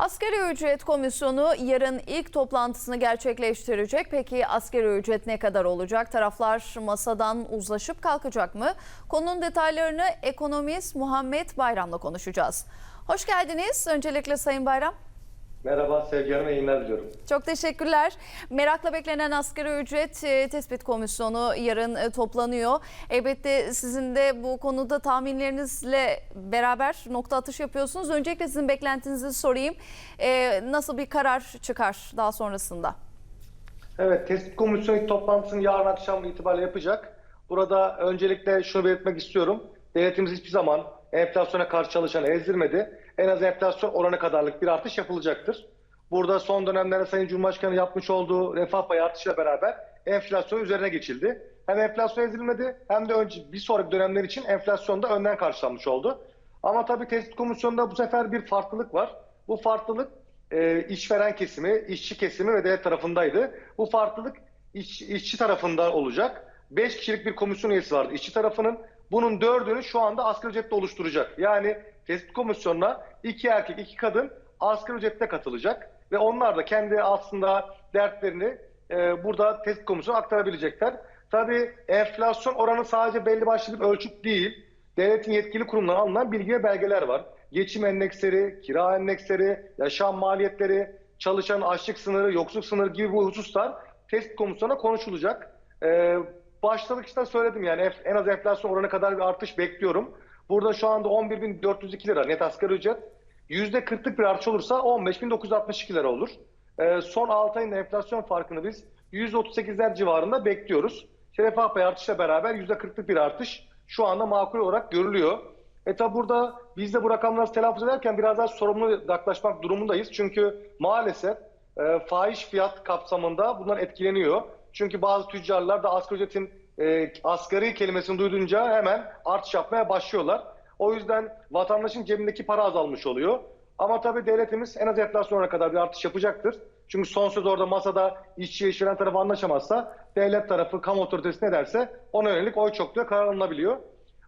Asgari ücret komisyonu yarın ilk toplantısını gerçekleştirecek. Peki asgari ücret ne kadar olacak? Taraflar masadan uzlaşıp kalkacak mı? Konunun detaylarını ekonomist Muhammed Bayram'la konuşacağız. Hoş geldiniz. Öncelikle Sayın Bayram. Merhaba Sevgi Hanım, iyi yayınlar diliyorum. Çok teşekkürler. Merakla beklenen asgari ücret e, tespit komisyonu yarın e, toplanıyor. Elbette sizin de bu konuda tahminlerinizle beraber nokta atış yapıyorsunuz. Öncelikle sizin beklentinizi sorayım. E, Nasıl bir karar çıkar daha sonrasında? Evet, tespit komisyonu toplantısını yarın akşam itibariyle yapacak. Burada öncelikle şunu belirtmek istiyorum. Devletimiz hiçbir zaman enflasyona karşı çalışanı ezdirmedi. En az enflasyon oranı kadarlık bir artış yapılacaktır. Burada son dönemlerde Sayın Cumhurbaşkanı yapmış olduğu refah payı artışıyla beraber enflasyon üzerine geçildi. Hem enflasyon ezilmedi hem de önce bir sonraki dönemler için enflasyon da önden karşılanmış oldu. Ama tabii tespit komisyonunda bu sefer bir farklılık var. Bu farklılık e, işveren kesimi, işçi kesimi ve devlet tarafındaydı. Bu farklılık iş, işçi tarafında olacak. 5 kişilik bir komisyon üyesi vardı işçi tarafının. Bunun dördünü şu anda asgari ücrette oluşturacak. Yani tespit komisyonuna iki erkek, iki kadın asgari ücrette katılacak. Ve onlar da kendi aslında dertlerini e, burada tespit komisyonu aktarabilecekler. Tabii enflasyon oranı sadece belli başlı bir ölçüt değil. Devletin yetkili kurumlarından alınan bilgi ve belgeler var. Geçim endeksleri, kira endeksleri, yaşam maliyetleri, çalışan açlık sınırı, yoksulluk sınırı gibi bu hususlar tespit komisyonuna konuşulacak. Ee, başlangıçta söyledim yani en az enflasyon oranı kadar bir artış bekliyorum. Burada şu anda 11.402 lira net asgari ücret. %40'lık bir artış olursa 15.962 lira olur. Ee, son 6 ayın enflasyon farkını biz 138'ler civarında bekliyoruz. İşte refah artışla beraber %40'lık bir artış şu anda makul olarak görülüyor. E tabi burada biz de bu rakamları telaffuz ederken biraz daha sorumlu yaklaşmak durumundayız. Çünkü maalesef e, fahiş fiyat kapsamında bunlar etkileniyor. Çünkü bazı tüccarlar da asgari ücretin e, asgari kelimesini duyduğunca hemen artış yapmaya başlıyorlar. O yüzden vatandaşın cebindeki para azalmış oluyor. Ama tabii devletimiz en az enflasyona kadar bir artış yapacaktır. Çünkü son söz orada masada işçi ve işveren tarafı anlaşamazsa devlet tarafı, kamu otoritesi ne derse ona yönelik oy çokluğu karar alınabiliyor.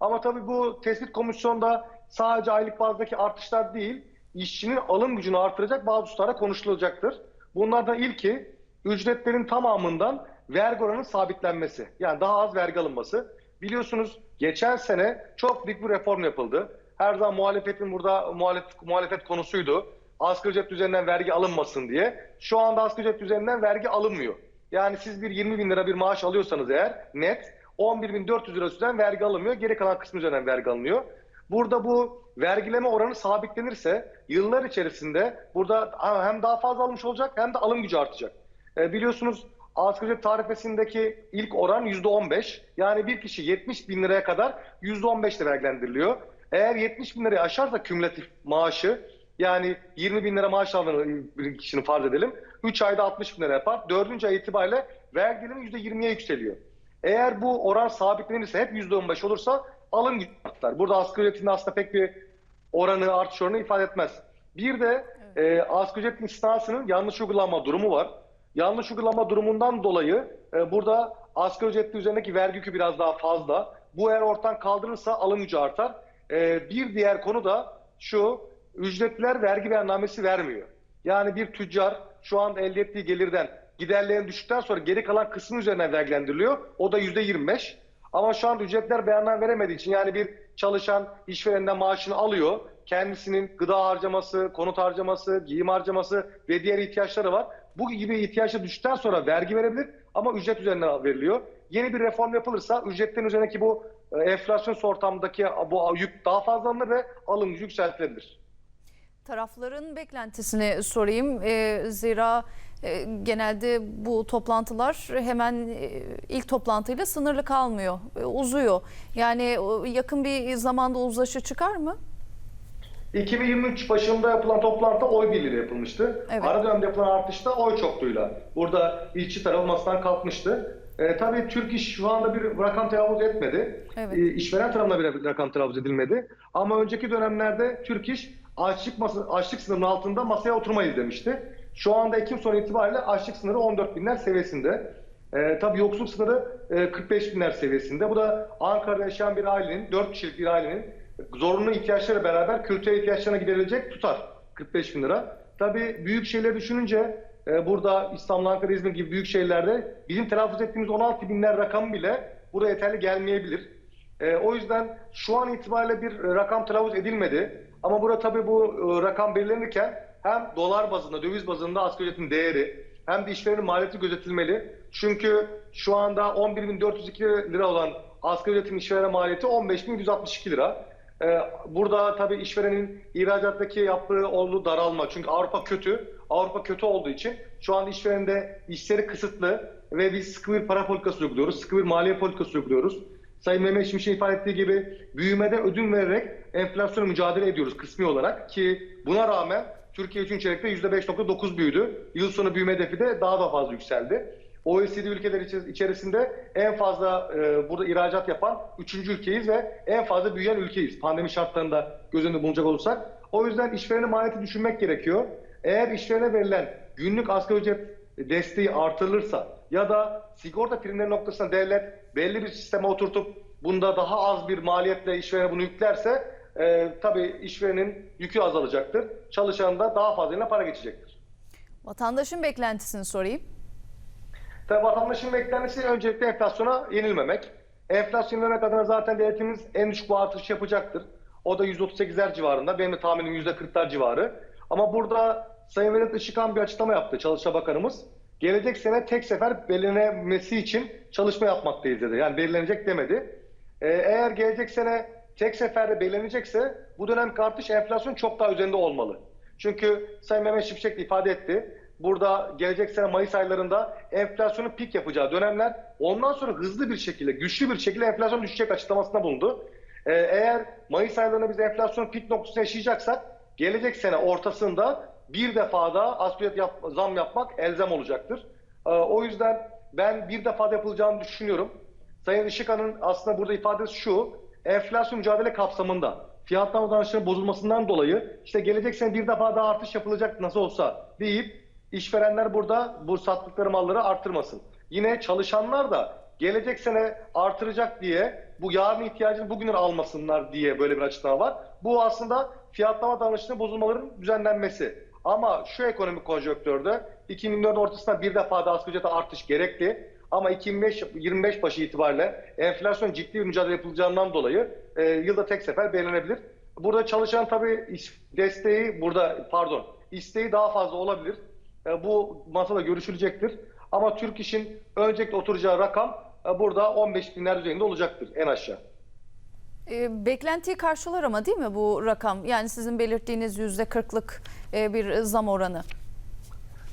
Ama tabii bu tespit komisyonda sadece aylık bazdaki artışlar değil, işçinin alım gücünü artıracak bazı hususlara konuşulacaktır. Bunlardan ilki ücretlerin tamamından vergi oranının sabitlenmesi. Yani daha az vergi alınması. Biliyorsunuz geçen sene çok büyük bir reform yapıldı. Her zaman muhalefetin burada muhalefet, muhalefet konusuydu. Asgari ücret üzerinden vergi alınmasın diye. Şu anda asgari ücret üzerinden vergi alınmıyor. Yani siz bir 20 bin lira bir maaş alıyorsanız eğer net 11.400 lira üstünden vergi alınmıyor. Geri kalan kısmı üzerinden vergi alınıyor. Burada bu vergileme oranı sabitlenirse yıllar içerisinde burada hem daha fazla almış olacak hem de alım gücü artacak. E, biliyorsunuz asgari tarifesindeki ilk oran %15. Yani bir kişi 70 bin liraya kadar %15 ile vergilendiriliyor. Eğer 70 bin lirayı aşarsa kümülatif maaşı yani 20 bin lira maaş aldığını bir kişinin farz edelim. 3 ayda 60 bin lira yapar. 4. ay itibariyle vergi dilimi %20'ye yükseliyor. Eğer bu oran sabitlenirse hep %15 olursa alım gücü artar. Burada asgari ücretin aslında pek bir oranı artış oranı ifade etmez. Bir de e, asgari ücretin istisnasının yanlış uygulanma durumu var. Yanlış uygulama durumundan dolayı e, burada asgari ücretli üzerindeki vergi yükü biraz daha fazla. Bu eğer ortadan kaldırılırsa alım gücü artar. E, bir diğer konu da şu, ücretliler vergi beyannamesi vermiyor. Yani bir tüccar şu an elde ettiği gelirden giderlerini düştükten sonra geri kalan kısmı üzerinden vergilendiriliyor. O da yüzde 25. Ama şu an ücretler beyanname veremediği için yani bir çalışan işverenden maaşını alıyor. Kendisinin gıda harcaması, konut harcaması, giyim harcaması ve diğer ihtiyaçları var. Bu gibi ihtiyaçlar düştükten sonra vergi verebilir ama ücret üzerinden veriliyor. Yeni bir reform yapılırsa ücretlerin üzerindeki bu e, enflasyon ortamındaki bu yük daha fazla alınır ve alım gücü yükseltilebilir. Tarafların beklentisini sorayım. E, zira e, genelde bu toplantılar hemen e, ilk toplantıyla sınırlı kalmıyor. E, uzuyor. Yani yakın bir zamanda uzlaşı çıkar mı? 2023 başında yapılan toplantıda oy birliğiyle yapılmıştı. Evet. Ara dönemde yapılan artışta oy çokluğuyla. Burada işçi tarafı masadan kalkmıştı. E, tabii Türk İş şu anda bir rakam telaffuz etmedi. Evet. E, işveren tarafına bir rakam telaffuz edilmedi. Ama önceki dönemlerde Türk İş açlık, masa, açlık sınırının altında masaya oturmayız demişti. Şu anda Ekim sonu itibariyle açlık sınırı 14 binler seviyesinde. E, tabii yoksulluk sınırı e, 45 binler seviyesinde. Bu da Ankara'da yaşayan bir ailenin, 4 kişilik bir ailenin zorunlu ihtiyaçları beraber kültürel ihtiyaçlarına giderilecek tutar. 45 bin lira. Tabii büyük şehirleri düşününce e, burada İstanbul, Ankara, İzmir gibi büyük şehirlerde bizim telaffuz ettiğimiz 16 binler rakamı bile buraya yeterli gelmeyebilir. E, o yüzden şu an itibariyle bir e, rakam telaffuz edilmedi. Ama burada tabii bu e, rakam belirlenirken hem dolar bazında, döviz bazında asgari ücretin değeri hem de işverenin maliyeti gözetilmeli. Çünkü şu anda 11.402 lira olan asgari üretim işveren maliyeti 15.162 lira. Ee, burada tabii işverenin ihracattaki yaptığı olduğu daralma. Çünkü Avrupa kötü. Avrupa kötü olduğu için şu an işverende işleri kısıtlı ve biz sıkı bir para politikası uyguluyoruz. Sıkı bir maliye politikası uyguluyoruz. Sayın Mehmet Şimşek'in ifade ettiği gibi büyümede ödün vererek enflasyona mücadele ediyoruz kısmi olarak ki buna rağmen Türkiye 3. çeyrekte %5.9 büyüdü. Yıl sonu büyüme hedefi de daha da fazla yükseldi. OECD ülkeler içerisinde en fazla e, burada ihracat yapan 3. ülkeyiz ve en fazla büyüyen ülkeyiz. Pandemi şartlarında göz önünde bulunacak olursak. O yüzden işverenin maliyeti düşünmek gerekiyor. Eğer işverene verilen günlük asgari ücret desteği artırılırsa ya da sigorta primleri noktasında devlet belli bir sisteme oturtup bunda daha az bir maliyetle işverene bunu yüklerse e, tabii işverenin yükü azalacaktır. Çalışan da daha fazla para geçecektir. Vatandaşın beklentisini sorayım. Tabii vatandaşın beklentisi öncelikle enflasyona yenilmemek. Enflasyon yenilmemek adına zaten devletimiz en düşük bu artış yapacaktır. O da %38'ler civarında. Benim de tahminim %40'lar civarı. Ama burada Sayın Vedat Işıkhan bir açıklama yaptı Çalışma Bakanımız. Gelecek sene tek sefer belirlenmesi için çalışma yapmaktayız dedi. Yani belirlenecek demedi. Ee, eğer gelecek sene tek seferde belirlenecekse bu dönemki artış enflasyon çok daha üzerinde olmalı. Çünkü Sayın Mehmet Şimşek de ifade etti. Burada gelecek sene Mayıs aylarında enflasyonun pik yapacağı dönemler ondan sonra hızlı bir şekilde, güçlü bir şekilde enflasyon düşecek açıklamasında bulundu. Ee, eğer Mayıs aylarında biz enflasyonun pik noktasını yaşayacaksak gelecek sene ortasında bir defa daha asgari yap, zam yapmak elzem olacaktır. Ee, o yüzden ben bir defa da yapılacağını düşünüyorum. Sayın Işıkhan'ın aslında burada ifadesi şu, enflasyon mücadele kapsamında fiyatlama davranışlarının bozulmasından dolayı işte gelecek sene bir defa daha artış yapılacak nasıl olsa deyip işverenler burada bu sattıkları malları arttırmasın. Yine çalışanlar da gelecek sene artıracak diye bu yarın ihtiyacını bugün almasınlar diye böyle bir açıklama var. Bu aslında fiyatlama davranışının bozulmaların düzenlenmesi. Ama şu ekonomik konjonktörde 2024 ortasında bir defa da asgari ücrete artış gerekli. Ama 2025 başı itibariyle enflasyon ciddi bir mücadele yapılacağından dolayı e, yılda tek sefer belirlenebilir. Burada çalışan tabii desteği burada pardon isteği daha fazla olabilir. E, bu masada görüşülecektir. Ama Türk İş'in öncelikle oturacağı rakam e, burada 15 binler üzerinde olacaktır en aşağı. E, beklentiyi karşılar ama değil mi bu rakam? Yani sizin belirttiğiniz %40'lık e, bir zam oranı.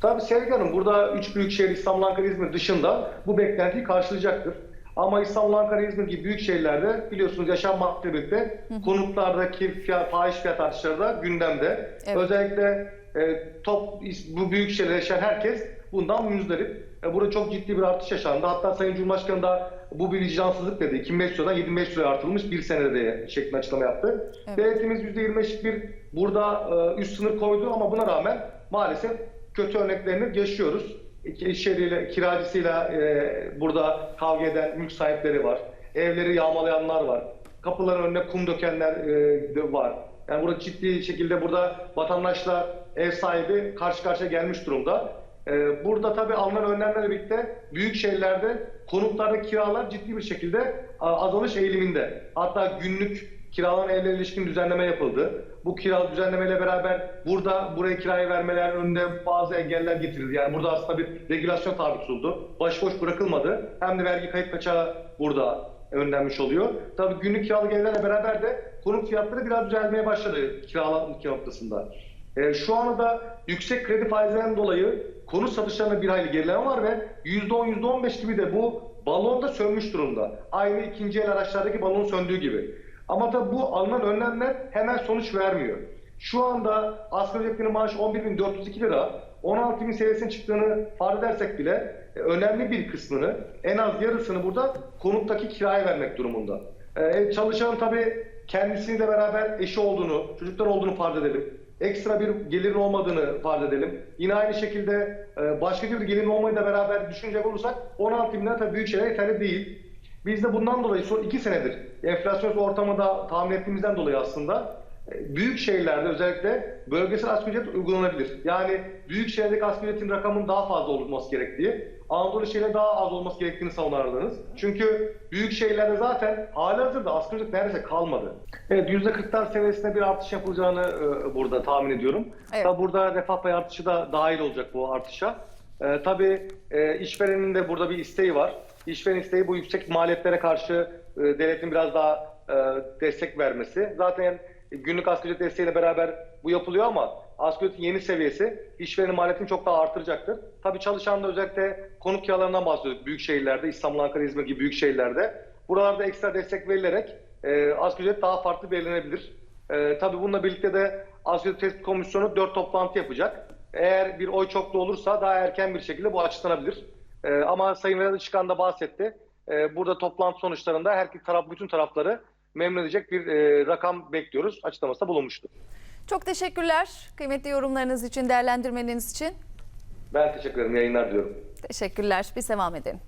Tabii Sevgi Hanım burada üç büyük şehir İstanbul, Ankara, İzmir dışında bu beklentiyi karşılayacaktır. Ama İstanbul, Ankara, İzmir gibi büyük şehirlerde biliyorsunuz yaşam maddeyle birlikte konutlardaki fiyat, fahiş fiyat artışları da gündemde. Evet. Özellikle e, top bu büyük şehirde yaşayan herkes bundan müzdarip. E, burada çok ciddi bir artış yaşandı. Hatta Sayın Cumhurbaşkanı da bu bir vicdansızlık dedi. 2500 liradan 25 liraya artırılmış bir senede diye şeklinde açıklama yaptı. Evet. Devletimiz %25'lik bir burada e, üst sınır koydu ama buna rağmen maalesef kötü örneklerini yaşıyoruz. İş yeriyle, kiracısıyla e, burada kavga eden mülk sahipleri var. Evleri yağmalayanlar var. Kapıların önüne kum dökenler e, de var. Yani burada ciddi şekilde burada vatandaşla ev sahibi karşı karşıya gelmiş durumda. E, burada tabii alınan önlemlerle birlikte büyük şehirlerde konutlarda kiralar ciddi bir şekilde azalış eğiliminde. Hatta günlük kiralanan evlere ilişkin düzenleme yapıldı. Bu kira düzenlemeyle beraber burada buraya kirayı vermelerin önünde bazı engeller getirildi. Yani burada aslında bir regülasyon tabi tutuldu. Başboş bırakılmadı. Hem de vergi kayıt kaçağı burada önlenmiş oluyor. Tabii günlük kiralık evlerle beraber de konut fiyatları biraz düzelmeye başladı kiralık noktasında. E, şu anda da yüksek kredi faizlerinden dolayı konut satışlarında bir hayli gerileme var ve %10, %15 gibi de bu balon da sönmüş durumda. Aynı ikinci el araçlardaki balon söndüğü gibi. Ama da bu alınan önlemler hemen sonuç vermiyor. Şu anda asgari ücretli maaş 11.402 lira. 16.000 seviyesine çıktığını farz edersek bile e, önemli bir kısmını en az yarısını burada konuttaki kiraya vermek durumunda. Ee, çalışanın tabii kendisiyle beraber eşi olduğunu, çocuklar olduğunu farz edelim. Ekstra bir gelirin olmadığını farz edelim. Yine aynı şekilde e, başka bir gelirin olmayı da beraber düşünecek olursak 16 bin lira tabii büyük şeyler yeterli değil. Biz de bundan dolayı son iki senedir enflasyon ortamında tahmin ettiğimizden dolayı aslında büyük şehirlerde özellikle bölgesel asgari ücret uygulanabilir. Yani büyük şehirdeki asgari ücretin rakamının daha fazla olması gerektiği, Anadolu şehirde daha az olması gerektiğini savunardınız. Çünkü büyük şehirlerde zaten halihazırda asgari ücret neredeyse kalmadı. Evet %40'lar seviyesinde bir artış yapılacağını e, burada tahmin ediyorum. Evet. Tabi burada refah payı artışı da dahil olacak bu artışa. E, tabii e, işverenin de burada bir isteği var. İşveren isteği bu yüksek maliyetlere karşı e, devletin biraz daha e, destek vermesi. Zaten günlük asgari ücret desteğiyle beraber bu yapılıyor ama asgari ücretin yeni seviyesi işverenin maliyetini çok daha artıracaktır. Tabii çalışan da özellikle konut kiralarından bahsediyoruz büyük şehirlerde, İstanbul, Ankara, İzmir gibi büyük şehirlerde. Buralarda ekstra destek verilerek e, asgari ücret daha farklı belirlenebilir. E, tabii bununla birlikte de asgari ücret tespit komisyonu 4 toplantı yapacak. Eğer bir oy çoklu olursa daha erken bir şekilde bu açıklanabilir. E, ama Sayın Vedat Işıkhan da bahsetti. E, burada toplantı sonuçlarında her taraf, bütün tarafları memnun edecek bir e, rakam bekliyoruz. Açıklamasında bulunmuştu. Çok teşekkürler kıymetli yorumlarınız için, değerlendirmeniz için. Ben teşekkür ederim. Yayınlar diliyorum. Teşekkürler. Biz devam edelim.